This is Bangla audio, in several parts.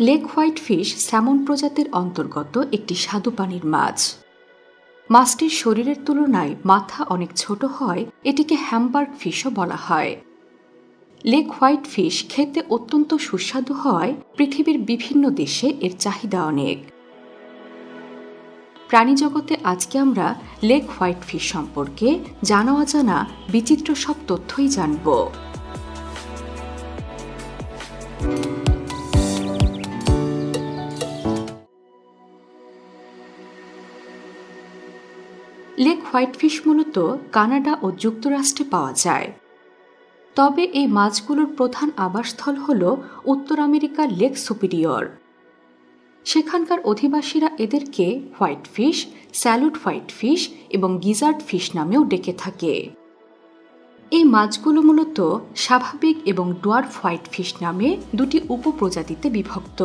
লেক হোয়াইট ফিশ স্যামন প্রজাতির অন্তর্গত একটি স্বাদু পানির মাছ। মাছটির শরীরের তুলনায় মাথা অনেক ছোট হয়, এটিকে হ্যামবার্গ ফিশও বলা হয়। লেক হোয়াইট ফিশ খেতে অত্যন্ত সুস্বাদু হয়, পৃথিবীর বিভিন্ন দেশে এর চাহিদা অনেক। প্রাণীজগতে আজকে আমরা লেক হোয়াইট ফিশ সম্পর্কে জানা অজানা বিচিত্র সব তথ্যই জানব। লেক হোয়াইট ফিশ মূলত কানাডা ও যুক্তরাষ্ট্রে পাওয়া যায়। তবে এই মাছগুলোর প্রধান আবাসস্থল হল উত্তর আমেরিকার লেক সুপিরিয়র। সেখানকার অধিবাসীরা এদেরকে হোয়াইট ফিশ স্যালুড হোয়াইট ফিশ এবং গিজার্ড ফিশ নামেও ডেকে থাকে। এই মাছগুলো মূলত স্বাভাবিক এবং ডোয়ার্ফ হোয়াইট ফিশ নামে দুটি উপপ্রজাতিতে বিভক্ত।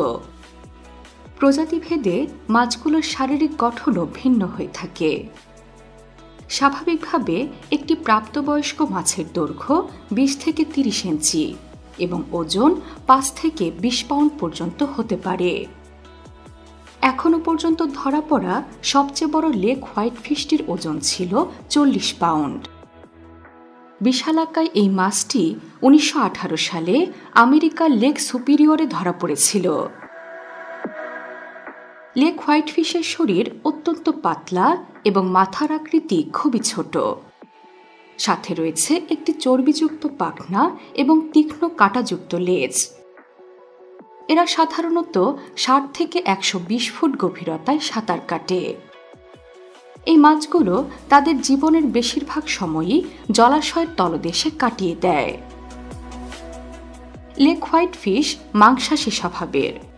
প্রজাতিভেদে মাছগুলোর শারীরিক গঠনও ভিন্ন হয়ে থাকে। স্বাভাবিকভাবে একটি প্রাপ্তবয়স্ক মাছের দৈর্ঘ্য বিশ থেকে তিরিশ ইঞ্চি এবং ওজন পাঁচ থেকে বিশ পাউন্ড পর্যন্ত হতে পারে। এখনও পর্যন্ত ধরা পড়া সবচেয়ে বড় লেক হোয়াইট ফিশটির ওজন ছিল চল্লিশ পাউন্ড। বিশালাকায় এই মাছটি উনিশশো আঠারো সালে আমেরিকার লেক সুপিরিয়রে ধরা পড়েছিল। লেক হোয়াইট ফিশের শরীর অত্যন্ত পাতলা এবং মাথার আকৃতি খুবই ছোট। সাথে রয়েছে একটি চর্বিযুক্ত পাখনা এবং তীক্ষ্ণ কাঁটাযুক্ত লেজ। এরা সাধারণত ষাট থেকে একশো বিশ ফুট গভীরতায় সাঁতার কাটে। এই মাছগুলো তাদের জীবনের বেশিরভাগ সময়ই জলাশয়ের তলদেশে কাটিয়ে দেয়। লেক হোয়াইট ফিশ মাংসাশী স্বভাবের।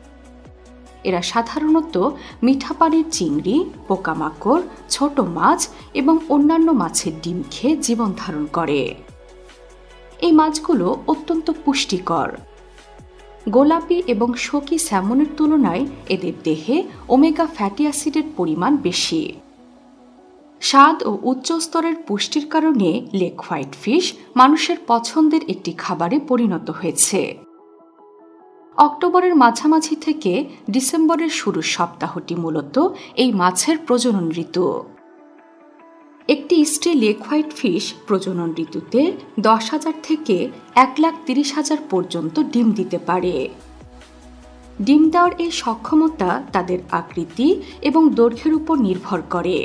এরা সাধারণত মিঠা পানির চিংড়ি, পোকামাকড়, ছোট মাছ এবং অন্যান্য মাছের ডিম খেয়ে জীবন ধারণ করে। এই মাছগুলো অত্যন্ত পুষ্টিকর। গোলাপি এবং শোকি স্যামনের তুলনায় এদের দেহে ওমেগা ফ্যাটি অ্যাসিডের পরিমাণ বেশি। স্বাদ ও উচ্চ স্তরের পুষ্টির কারণে লেক হোয়াইট ফিশ মানুষের পছন্দের একটি খাবারে পরিণত হয়েছে। অক্টোবরের মাঝামাঝি থেকে ডিসেম্বরের শুরুর সপ্তাহটি মূলত এই মাছের প্রজনন ঋতু। একটি স্ত্রী লেক হোয়াইট ফিশ প্রজনন ঋতুতে দশ হাজার থেকে এক লাখ তিরিশ হাজার পর্যন্ত ডিম দিতে পারে। ডিম দেওয়ার এই সক্ষমতা তাদের আকৃতি এবং দৈর্ঘ্যের উপর নির্ভর করে।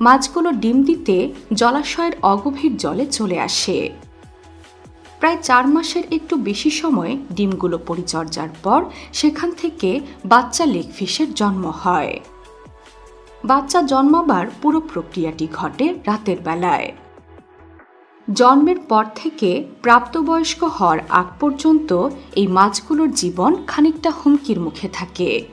মাছগুলো ডিম দিতে জলাশয়ের অগভীর জলে চলে আসে। প্রায় চার মাসের একটু বেশি সময় ডিমগুলো পরিচর্যার পর সেখান থেকে বাচ্চা লেগফিশের জন্ম হয়। বাচ্চা জন্মাবার পুরো প্রক্রিয়াটি ঘটে রাতের বেলায়। জন্মের পর থেকে প্রাপ্তবয়স্ক হওয়ার আগ পর্যন্ত এই মাছগুলোর জীবন খানিকটা হুমকির মুখে থাকে।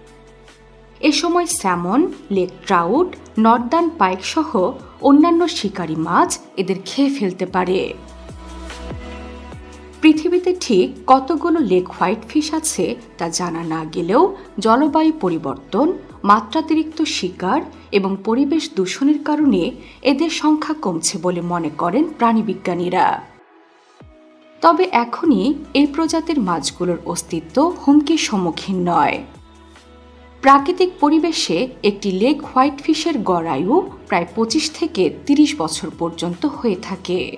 এ সময় salmon lake trout northern pike সহ অন্যান্য শিকারী মাছ এদের খেয়ে ফেলতে পারে। পৃথিবীতে ঠিক কতগুলো লেক হোয়াইট ফিশ আছে তা জানা না গেলেও জলবায়ু পরিবর্তন, মাত্রাতিরিক্ত শিকার এবং পরিবেশ দূষণের কারণে এদের সংখ্যা কমছে বলে মনে করেন প্রাণীবিজ্ঞানীরা তবে এখনই এই প্রজাতির মাছগুলোর অস্তিত্ব হুমকির সম্মুখীন নয়। প্রাকৃতিক পরিবেশে একটি লেক হোয়াইট ফিশের গড়ায়ু প্রায় পঁচিশ থেকে তিরিশ বছর পর্যন্ত হয়ে থাকে।